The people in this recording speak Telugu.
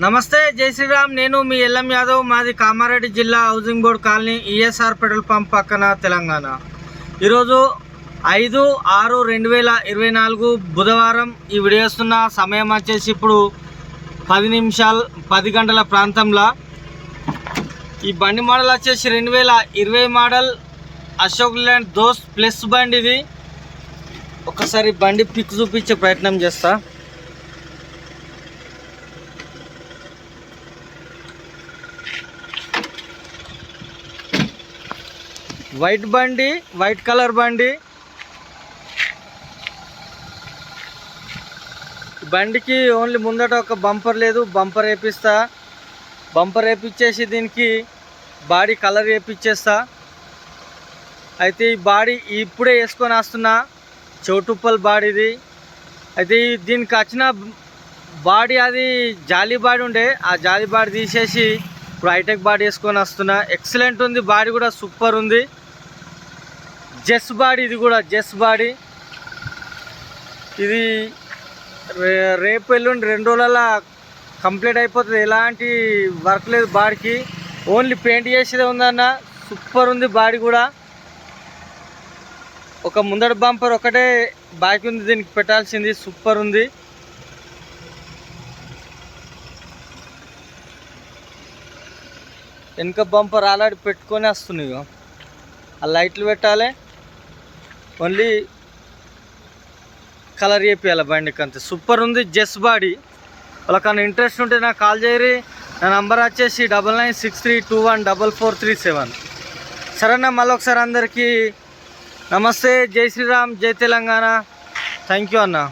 నమస్తే జై శ్రీరామ్. నేను మీ ఎల్ఎం యాదవ్. మాది కామారెడ్డి జిల్లా housing board colony ESR petrol pump పక్కన తెలంగాణ. ఈరోజు ఐదు ఆరు రెండు వేల ఇరవై నాలుగు బుధవారం ఈ వీడియోస్తున్న సమయం వచ్చేసి ఇప్పుడు పది నిమిషాలు పది గంటల ప్రాంతంలో. ఈ బండి మోడల్ వచ్చేసి రెండు వేల ఇరవై model Ashok Leyland Dost plus బండి ఇది. ఒకసారి బండి పిక్ చూపించే ప్రయత్నం చేస్తాను వైట్ బండి వైట్ కలర్ బండి. బండికి ఓన్లీ ముందట ఒక బంపర్ లేదు బంపర్ వేపిస్తా. బంపర్ వేపించేసి దీనికి బాడీ కలర్ వేపించేస్తా అయితే ఈ బాడీ ఇప్పుడే వేసుకొని వస్తున్నా చౌటుప్పల్ బాడీది. అయితే దీనికి వచ్చిన బాడీ అది జాలీ బాడీ ఉండే ఆ జాలీ బాడీ తీసేసి ఇప్పుడు హైటెక్ బాడీ వేసుకొని వస్తున్నా. ఎక్సలెంట్ ఉంది బాడీ కూడా సూపర్ ఉంది. జెస్ బాడీ ఇది కూడా జెస్ బాడీ. ఇది రే రేపు ఎల్లుండి రెండు రోజులలో కంప్లీట్ అయిపోతుంది. ఎలాంటి వర్క్ లేదు బాడీకి. ఓన్లీ పెయింట్ చేసేదే ఉందన్న. సూపర్ ఉంది బాడీ కూడా. ఒక ముందర బంపర్ ఒకటే బాకీ ఉంది దీనికి పెట్టాల్సింది. సూపర్ ఉంది. వెనుక బంపర్ ఆల్రెడీ పెట్టుకొని వస్తుంది ఇక ఆ లైట్లు పెట్టాలి. ఓన్లీ కలర్ చేపియాలి బండికి అంతే. సూపర్ ఉంది జెస్ బాడీ. వాళ్ళకన్నా ఇంట్రెస్ట్ ఉంటే నాకు కాల్ చేయరి. నా నంబర్ వచ్చేసి double nine six three two one double four three seven. సరేనా మళ్ళీ ఒకసారి అందరికీ నమస్తే. జై శ్రీరామ్ జై తెలంగాణ. థ్యాంక్ యూ అన్నా.